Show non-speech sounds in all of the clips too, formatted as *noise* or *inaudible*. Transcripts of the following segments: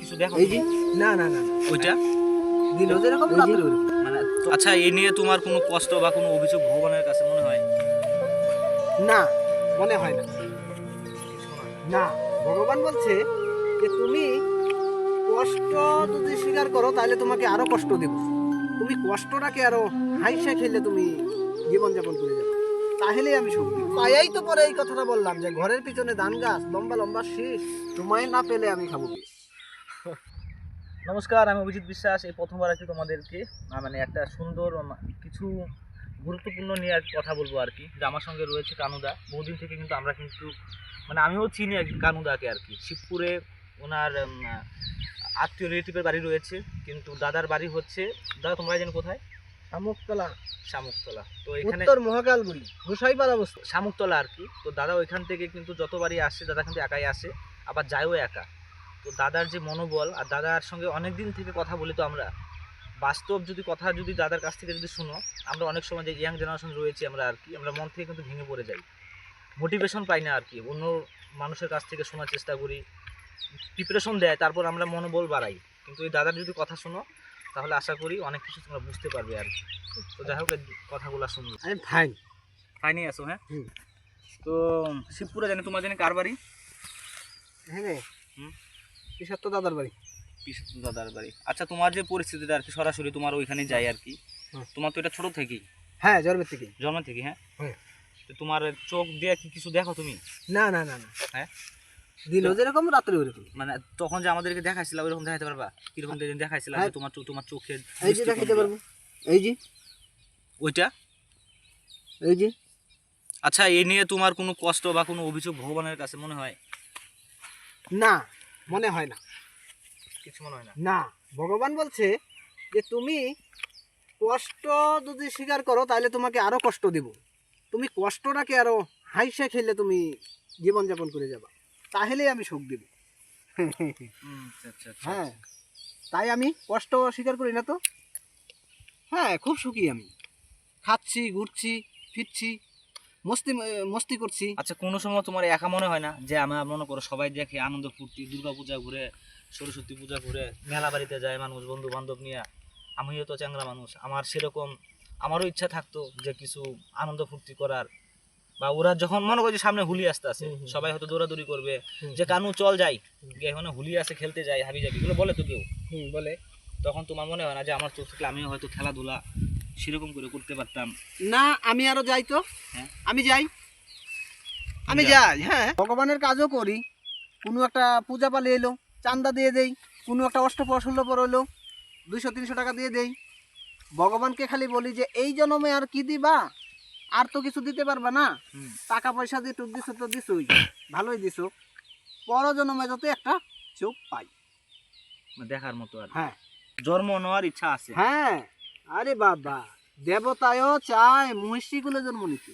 কিছু দেখো। এই যে না না না। ওইটা? দিন যেরকম রাত্রে মানে আচ্ছা এই নিয়ে তোমার কোনো কষ্ট বা কোনো অভিযোগ ভগবানের কাছে মনে হয়? না মনে হয় না। না ভগবান বলছে যে তুমি কষ্ট যদি স্বীকার করো তাহলে তোমাকে আরও কষ্ট দেব। তুমি কষ্টটাকে আরও হাইসা খেলে তুমি জীবনযাপন করে যাবে। তাহলেই আমি সুখ। তাই তো পরে এই কথাটা বললাম যে ঘরের পিছনে ধান গাছ লম্বা লম্বা শীষ তোমায় না পেলে আমি খাব। নমস্কার আমি অভিজিৎ বিশ্বাস। এই প্রথমবার আর কি তোমাদেরকে মানে একটা সুন্দর কিছু গুরুত্বপূর্ণ নিয়ে আর কথা বলব আর কি। যে আমার সঙ্গে রয়েছে কানুদা। বহুদিন থেকে কিন্তু আমরা কিন্তু মানে আমিও চিনি আর কি কানুদাকে আর কি। শিবপুরে ওনার আত্মীয় রিলেটিভের বাড়ি রয়েছে। কিন্তু দাদার বাড়ি হচ্ছে দাদা তোমরা জানো কোথায়? শামুকতলা। শামুকতলা। তো এখানে উত্তর মহাকালগুড়ি গোসাইপাড়া অবস্থা শামুকতলা আর কি। তো দাদা ওইখান থেকে কিন্তু যতবারই আসে দাদা কিন্তু একাই আসে। আবার যায়ও একা। তো দাদার যে মনোবল আর দাদার সঙ্গে অনেক দিন থেকে কথা বলি তো আমরা বাস্তব যদি কথা যদি দাদার কাছ থেকে যদি শুনো আমরা অনেক সময় যে ইয়াং জেনারেশন রয়েছে আমরা আর কি আমরা মন থেকে কিন্তু ভেঙে পড়ে যাই। মোটিভেশন পাই না আর কি অন্য মানুষের কাছ থেকে শোনার চেষ্টা করি প্রিপারেশন দেয় তারপর আমরা মনোবল বাড়াই। কিন্তু এই দাদার যদি কথা শোনো তাহলে আশা করি অনেক কিছু তোমরা বুঝতে পারবে আর কি। তো যাই হোক কথাগুলো শুনব। আমি ফাইন ফাইনি আসো হ্যাঁ? তো শিবপুরে জানি তোমার জানি কার বাড়ি? হ্যাঁ। হুম। কিশোর তো দাদার বাড়ি। পিসু দাদার বাড়ি। আচ্ছা তোমার যে পরিস্থিতিটা আর কি সরাসরি তোমার ওইখানে যাই আর কি। তোমার তো এটা ছোট থেকেই। হ্যাঁ জন্মের থেকে জন্ম থেকে হ্যাঁ? তোমার চোখ দিয়ে কি কিছু দেখো তুমি? না না না না। হ্যাঁ? দিল যেরকম রাত্রে ওরকম মানে তখন যে আমাদেরকে দেখাইছিলা ওইরকম দেখাইতে পারবা? কীরকম যেদিন দেখাইছিলা হ্যাঁ। তোমার তোমার চোখের এই যে দেখাইতে পারব। এই যে। ওইটা? এই যে। আচ্ছা এই নিয়ে তোমার কোনো কষ্ট বা কোনো অভিযোগ ভগবানের কাছে মনে হয়? না। মনে হয় না। কিছু মনে হয় না। না ভগবান বলছে যে তুমি কষ্ট যদি স্বীকার করো তাহলে তোমাকে আরও কষ্ট দেব। তুমি কষ্টটাকে আরও হাইসা খেলে তুমি জীবনযাপন করে যাবা। তাহলেই আমি সুখ দেব। আচ্ছা আচ্ছা আচ্ছা, হ্যাঁ। তাই আমি কষ্ট স্বীকার করি না তো। হ্যাঁ খুব সুখী আমি। খাচ্ছি ঘুরছি ফিরছি মস্তি মস্তি করছি। আচ্ছা কোনো সময় তোমার একা মনে হয় না? যে আমরা মনে করো সবাই দেখে আনন্দ ফুর্তি দুর্গা পূজা ঘুরে সরস্বতী পূজা ঘুরে মেলা বাড়িতে যায় মানুষ বন্ধু বান্ধব নিয়ে। আমিও তো চ্যাংরা মানুষ। আমার সেরকম আমারও ইচ্ছা থাকতো যে কিছু আনন্দ ফুর্তি করার। বা ওরা যখন মনে করছে সামনে হুলি আসতে আছে। সবাই হয়তো দৌড়াদৌড়ি করবে। যে কানু চল যাই এখানে হুলি আছে খেলতে যাই হাবি যাবি এগুলো বলে তো কেউ। বলে। তখন তোমার মনে হয় না যে আমার চোখ থাকলে আমিও হয়তো খেলাধুলা সেরকম করে করতে পারতাম। না আমি আরও যাই তো। হ্যাঁ। আমি যাই। আমি যাই হ্যাঁ। ভগবানের কাজও করি। কোনো একটা পূজা পালি এলো চান্দা দিয়ে দেই। কোনো একটা অষ্টপ্রসল্ল পর এলো দুইশো তিনশো টাকা দিয়ে দেই। ভগবানকে খালি বলি যে এই জন্মে আর কি দিবা? আর তো কিছু দিতে পারবা না। টাকা পয়সা দিয়ে টুক দিছো তো দিছই। ভালোই দিছো। পর জন্মে যাতে একটা চোখ পাই। দেখার মতো আর হ্যাঁ। জন্ম নেওয়ার ইচ্ছা আছে। হ্যাঁ। আরে বাবা দেবতায়ও চায় মহিষীগুলো জন্ম নিতে।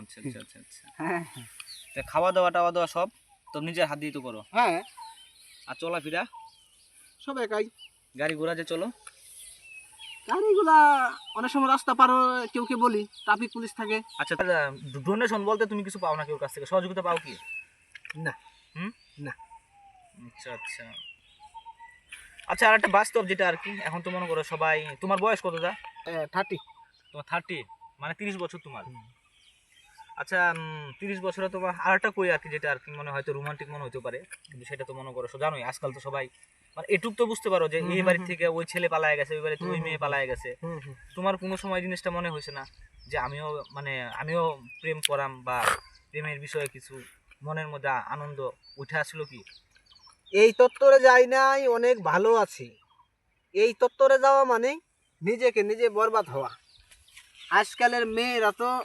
আচ্ছা আচ্ছা আচ্ছা আচ্ছা। হ্যাঁ। তা খাওয়া দাওয়া টাওয়া দাওয়া সব? তো নিজের হাত দিয়ে তো করো। হ্যাঁ। আর চলাফেরা সব একাই। গাড়ি ঘোড়া যে চলো। গাড়িগুলা অনেক সময় রাস্তা পার কেউ কে বলি ট্রাফিক পুলিশ থাকে। আচ্ছা ডোনেশন বলতে তুমি কিছু পাও না কেউ কাছ থেকে? সহযোগিতা পাও কি? না। হুম? না। আচ্ছা আচ্ছা। আচ্ছা আর একটা বাস্তব যেটা আর কি এখন তো মনে করো সবাই তোমার বয়স কত দা? থার্টি তোমার থার্টি মানে তিরিশ বছর তোমার। আচ্ছা তিরিশ বছরে তোমার আর একটা কই আর কি যেটা আর কি মনে হয়তো রোমান্টিক মনে হতে পারে কিন্তু সেটা তো মনে করো জানোই আজকাল তো সবাই মানে এটুক তো বুঝতে পারো যে এই হুম, বাড়ি থেকে ওই ছেলে পালায় গেছে ওই বাড়িতে ওই মেয়ে পালায় গেছে। তোমার কোনো সময় জিনিসটা মনে হয়েছে না যে আমিও মানে আমিও প্রেম করাম বা প্রেমের বিষয়ে কিছু মনের মধ্যে আনন্দ উঠে আসলো কি? এই তত্ত্বরে যাই নাই অনেক ভালো আছি। এই তত্ত্বরে যাওয়া মানে নিজেকে নিজে বরবাদ হওয়া। আজকালের মেয়েরা তো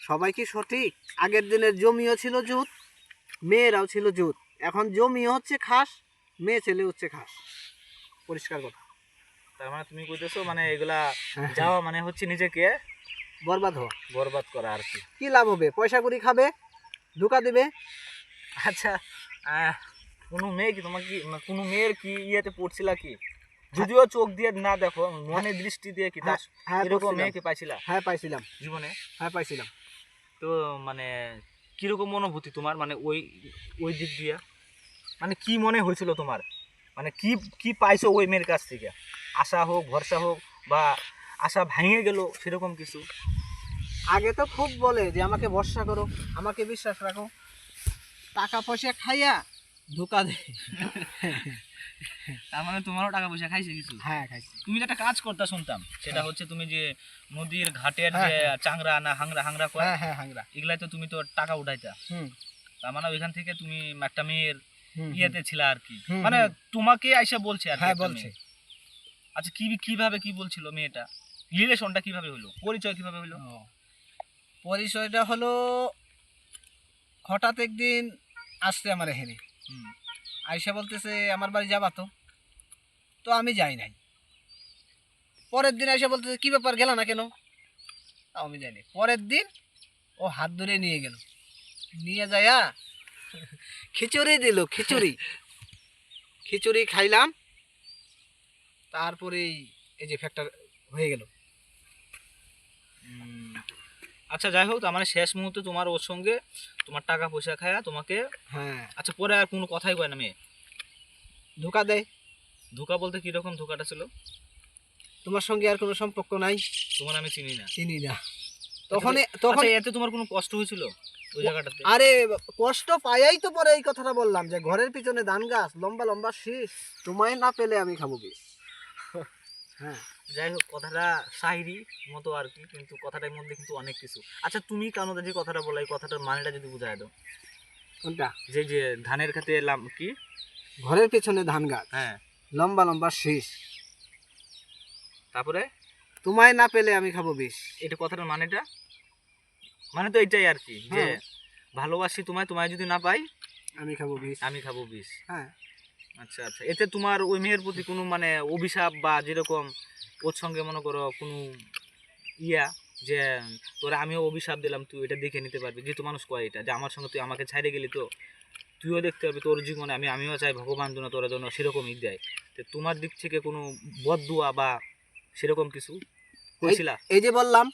সবাই কি সঠিক? আগের দিনের জমিও ছিল জুত মেয়েরাও ছিল জুত। এখন জমিও হচ্ছে খাস মেয়ে ছেলে হচ্ছে খাস। পরিষ্কার কথা। তার মানে তুমি কইতেছো মানে এগুলা যাওয়া মানে হচ্ছে নিজেকে বরবাদ হওয়া। বরবাদ করা আর কি। কি লাভ হবে? পয়সা করি খাবে ধোকা দিবে? আচ্ছা কোনো মেয়ে কি তোমার কি মানে কোনো মেয়ের কি ইয়েতে পড়ছিলা কি? যদিও চোখ দিয়ে না দেখো মনে দৃষ্টি দিয়ে কি তার হ্যাঁ এরকম। মেয়েকে পাইছিলা? হ্যাঁ পাইছিলাম। জীবনে? হ্যাঁ পাইছিলাম। তো মানে কীরকম অনুভূতি তোমার? মানে ওই ওই দিক দিয়ে? মানে কি মনে হয়েছিল তোমার? মানে কি কি পাইছো ওই মেয়ের কাছ থেকে? আশা হোক ভরসা হোক বা আশা ভেঙে গেল সেরকম কিছু? আগে তো খুব বলে যে আমাকে ভরসা করো আমাকে বিশ্বাস রাখো। টাকা পয়সা খাইয়া ধোকা দে। তার মানে তোমারও টাকা পয়সা খাইছে কিছু? হ্যাঁ খাইছি। তুমি যে একটা কাজ করতে শুনতাম সেটা হচ্ছে তুমি যে নদীর ঘাটের হ্যাঁ, যে চাংরা না হাংরা হাংরা কয় হ্যাঁ হ্যাঁ হাংরা। এগুলাই তো তুমি তো টাকা উঠাইতা। হুম। তার মানে ওইখান থেকে তুমি একটা মেয়ের ইয়েতে ছিল আর কি। মানে তোমাকে আইসা বলছে আর হ্যাঁ বলছে। আচ্ছা কি কীভাবে কি বলছিল মেয়েটা? রিলেশনটা কীভাবে হলো পরিচয় কীভাবে হলো পরিচয়টা হলো হঠাৎ একদিন আসছে আমার এখানে। আইসা বলতেছে, আমার বাড়ি যাবা তো? তো আমি যাই নাই। পরের দিন আইসা বলতেছে, কি ব্যাপার, গেল না কেন? আমি যাইনি পরের দিন ও হাত ধরে নিয়ে গেল। নিয়ে যায়া *laughs* খিচুড়ি দিল, খিচুড়ি। খিচুড়ি খাইলাম। তারপরেই এই যে ফ্যাক্টর হয়ে গেল। আচ্ছা যাই হোক মানে শেষ মুহূর্তে তোমার ওর সঙ্গে তোমার টাকা পয়সা খায়া তোমাকে হ্যাঁ। আচ্ছা পরে আর কোনো কথাই কয় না মেয়ে? ধোকা দেয় ধোকা বলতে কীরকম ধোকাটা ছিল? তোমার সঙ্গে আর কোনো সম্পর্ক নাই। তোমার আমি চিনি না। চিনি না। তখন তখন আচ্ছা এতে তোমার কোনো কষ্ট হয়েছিল ওই জায়গাটাতে? আরে কষ্ট পাইয়াই তো পরে এই কথাটা বললাম যে ঘরের পিছনে ধান গাছ লম্বা লম্বা শীষ তোমায় না পেলে আমি খাব কি? *laughs* হ্যাঁ। যাই হোক কথাটা শায়রি মতো আর কি কিন্তু কথাটার মধ্যে কিন্তু অনেক কিছু। আচ্ছা তুমি কেন যে কথাটা বলো এই কথাটার মানেটা যদি বুঝাই দাও। কোনটা? যে যে ধানের খেতে এলাম কি? ঘরের পেছনে ধান গাছ। হ্যাঁ। লম্বা লম্বা শীষ। তারপরে? তোমায় না পেলে আমি খাব বিষ। এটা কথাটার মানেটা? মানে তো এটাই আর কি যে হ্যাঁ। ভালোবাসি তোমায় তোমায় যদি না পাই আমি খাব বিষ। আমি খাব বিষ। হ্যাঁ। আচ্ছা আচ্ছা। এতে তোমার ওই মেয়ের প্রতি কোনো মানে অভিশাপ বা যেরকম ওর সঙ্গে মনে করো কোনো ইয়া যে তোরা আমিও অভিশাপ দিলাম তুই এটা দেখে নিতে পারবি। যেহেতু মানুষ কয় এটা যে আমার সঙ্গে তুই আমাকে ছাড়ে গেলি তো তুইও দেখতে পাবি তোর জীবনে আমি আমিও চাই ভগবান যেন তোরা যেন সেরকমই দেয়। তো তোমার দিক থেকে কোনো বদুয়া বা সেরকম কিছু কইছিলা? এই যে বললাম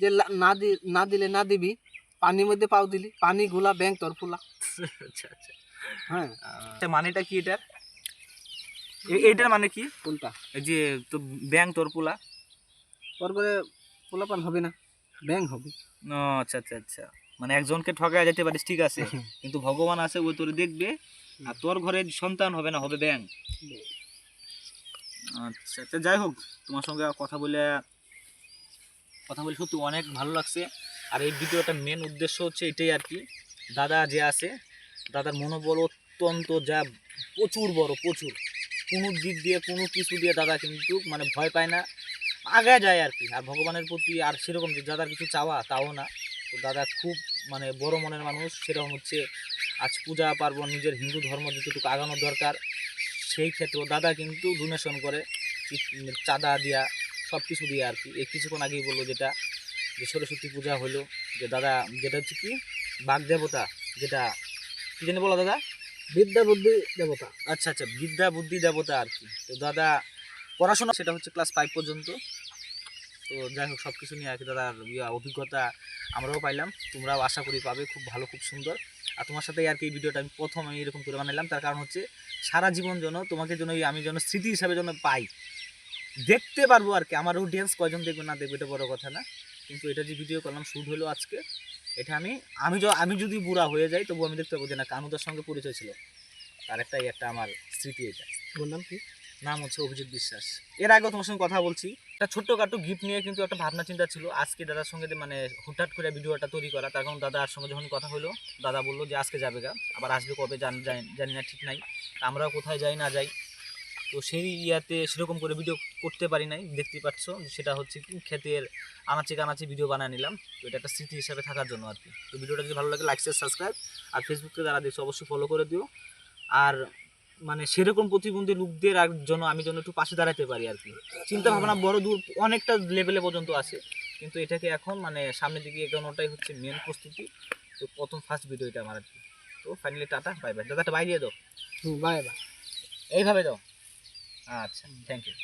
যে না দি না দিলে না দিবি পানির মধ্যে পাও দিলি পানি গুলা ব্যাংক তোর ফুলা। *laughs* আচ্ছা আচ্ছা। হ্যাঁ। মানেটা কি এটার? এ- এইটার মানে কি? কোনটা? এই যে তো ব্যাং তোর পোলা? তোর করে পোলাপান হবে না ব্যাংক হবে। ও আচ্ছা আচ্ছা আচ্ছা। মানে একজনকে ঠকায় যেতে পারিস ঠিক আছে। *laughs* কিন্তু ভগবান আছে ওই তোর দেখবে আর তোর ঘরে সন্তান হবে না হবে ব্যাং আচ্ছা আচ্ছা যাই হোক তোমার সঙ্গে কথা বলে কথা বলে সত্যি অনেক ভালো লাগছে। আর এই ভিডিওটার মেন উদ্দেশ্য হচ্ছে এটাই আর কি দাদা যে আছে দাদার মনোবল অত্যন্ত যা প্রচুর বড় প্রচুর। কোনো দিক দিয়ে, কোনো কিছু দিয়ে দাদা কিন্তু মানে ভয় পায় না। আগে যায় আর কি, আর ভগবানের প্রতি আর সেরকম যে দাদার কিছু চাওয়া তাও না। তো দাদা খুব মানে বড় মনের মানুষ, সেরকম হচ্ছে আজ পূজা পার্বণ, নিজের হিন্দু ধর্ম যতটুকু আগানোর দরকার, সেই ক্ষেত্রে দাদা কিন্তু ডোনেশন করে চিত- চাঁদা দিয়া সব কিছু দিয়ে আর কি। এই কিছুক্ষণ আগেই বলল যেটা, যে সরস্বতী পূজা হলো, যে দাদা, যেটা হচ্ছে কি বাঘ দেবতা যেটা, কী জানি বলো দাদা? বিদ্যা বুদ্ধি দেবতা। আচ্ছা আচ্ছা বিদ্যা বুদ্ধি দেবতা আর কি। তো দাদা, পড়াশোনা সেটা হচ্ছে ক্লাস ফাইভ পর্যন্ত। তো যাই হোক সব কিছু নিয়ে আর কি দাদার ইয়া, অভিজ্ঞতা আমরাও পাইলাম। তোমরাও আশা করি পাবে, খুব ভালো, খুব সুন্দর। আর তোমার সাথে আর কি এই ভিডিওটা আমি প্রথম আমি এরকম করে বানাইলাম। তার কারণ হচ্ছে, সারা জীবন যেন তোমাকে যেন আমি যেন স্মৃতি হিসাবে যেন পাই। দেখতে পারব আর কি। আমার অডিয়েন্স কয়জন দেখবে না দেখবে এটা বড় কথা না। কিন্তু এটা যে ভিডিও করলাম শ্যুট হলো আজকে। এটা আমি আমি আমি যদি বুড়া হয়ে যাই তবু আমি দেখতে পাবো যে না কানুদার সঙ্গে পরিচয় ছিল। তার একটাই একটা আমার স্মৃতি এটা। বললাম কি? নাম হচ্ছে অভিজিৎ বিশ্বাস। এর আগেও তোমার সঙ্গে কথা বলছি। একটা ছোট্টখাটো গিফট নিয়ে কিন্তু একটা ভাবনা চিন্তা ছিল। আজকে দাদার সঙ্গে মানে হুটহাট করে ভিডিওটা তৈরি করা তার কারণ দাদার সঙ্গে যখন কথা হলো দাদা বলল যে আজকে যাবে গা। আবার আসবে কবে জান না ঠিক নাই। আমরাও কোথায় যাই না যাই তো সেই ইয়াতে সেরকম করে ভিডিও করতে পারি নাই দেখতে পাচ্ছ। সেটা হচ্ছে কি ক্ষেতের আনাচে কানাচে ভিডিও বানিয়ে নিলাম। তো এটা একটা স্মৃতি হিসাবে থাকার জন্য আর কি। তো ভিডিওটা যদি ভালো লাগে লাইক শেয়ার সাবস্ক্রাইব আর ফেসবুকে যারা দেখছ অবশ্যই ফলো করে দিও। আর মানে সেরকম প্রতিবন্ধী লোকদের আর জন্য আমি যেন একটু পাশে দাঁড়াতে পারি আর কি। চিন্তা ভাবনা বড় দূর অনেকটা লেভেলে পর্যন্ত আছে। কিন্তু এটাকে এখন মানে সামনের দিকে এগোনোটাই হচ্ছে মেন প্রস্তুতি। তো প্রথম ফার্স্ট ভিডিও এটা আমার আর কি। তো ফাইনালি টাটা বাই বাই দাদাটা বাই দিয়ে দাও বাই বাই এইভাবে দাও। আচ্ছা থ্যাংক ইউ